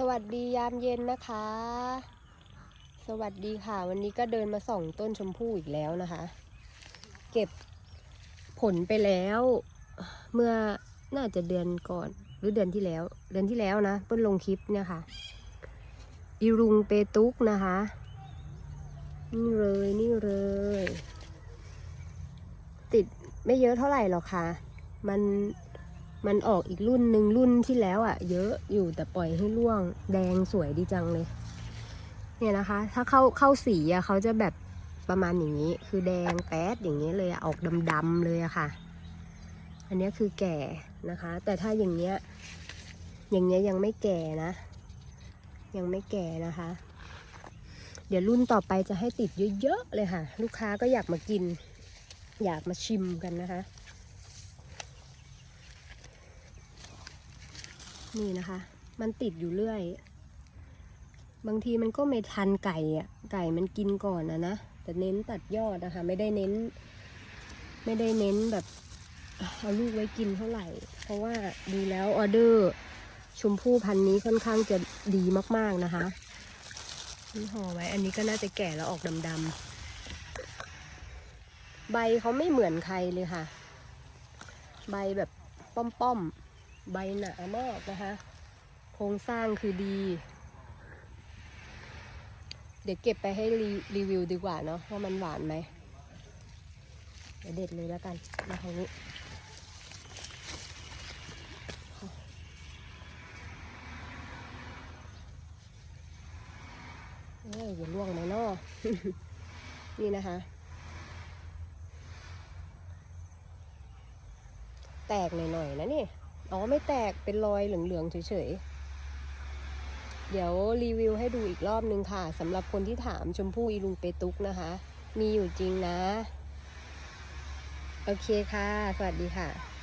สวัสดียามเย็นนะคะ สวัสดีค่ะ วันนี้ก็เดินมาส่องต้นชมพู่อีกแล้วนะคะ เก็บผลไปแล้ว เมื่อน่าจะเดือนก่อนหรือเดือนที่แล้ว เดือนที่แล้วนะเปิ้ลลงคลิปเนี่ยค่ะอีรุงเปตุกนะคะ นี่เลยนี่เลย ติดไม่เยอะเท่าไหร่หรอกค่ะ มัน มันออกอีกรุ่นหนึ่งรุ่นที่แล้วอะ่ะ เยอะอยู่แต่ปล่อยให้ร่วงแดงสวยดีจังเลย เนี่ยนะคะ ถ้าเข้าเข้าสีอะเขาจะแบบประมาณอย่างนี้ คือแดงแป๊ดอย่างนี้เลยออกดำๆเลยอะค่ะ อันนี้คือแก่นะคะ แต่ถ้าอย่างเนี้ย อย่างเนี้ยยังไม่แก่นะ ยังไม่แก่นะคะ เดี๋ยวรุ่นต่อไปจะให้ติดเยอะๆเลยค่ะ ลูกค้าก็อยากมากิน อยากมาชิมกันนะคะ นี่นะคะ มันติดอยู่เรื่อย บางทีมันก็ไม่ทันไก่อะไก่มันกินก่อนนะนะ แต่เน้นตัดยอดนะคะ ไม่ได้เน้น ไม่ได้เน้นแบบเอาลูกไว้กินเท่าไหร่ เพราะว่าดูแล้วออเดอร์ชมพู่พันนี้ค่อนข้างจะดีมากๆนะคะนี่ห่อไว้ อันนี้ก็น่าจะแก่แล้วออกดำๆ ใบเขาไม่เหมือนใครเลยค่ะ ใบแบบป้อมๆ ใบหนามากนะคะ โครงสร้างคือดี เดี๋ยวเก็บไปให้รีรีวิวดีกว่าเนาะว่ามันหวานไหมเดี๋ยวเด็ดเลยแล้วกันมาทางนี้เอ้ยอย่าล่วงนะเนาะนี่นะคะ แตกหน่อยๆนะนี่ อ๋อไม่แตกเป็นรอยเหลืองๆเฉยๆ เดี๋ยวรีวิวให้ดูอีกรอบนึงค่ะสำหรับคนที่ถามชมพู่อีลุงเปตุกนะคะ มีอยู่จริงนะ โอเคค่ะ สวัสดีค่ะ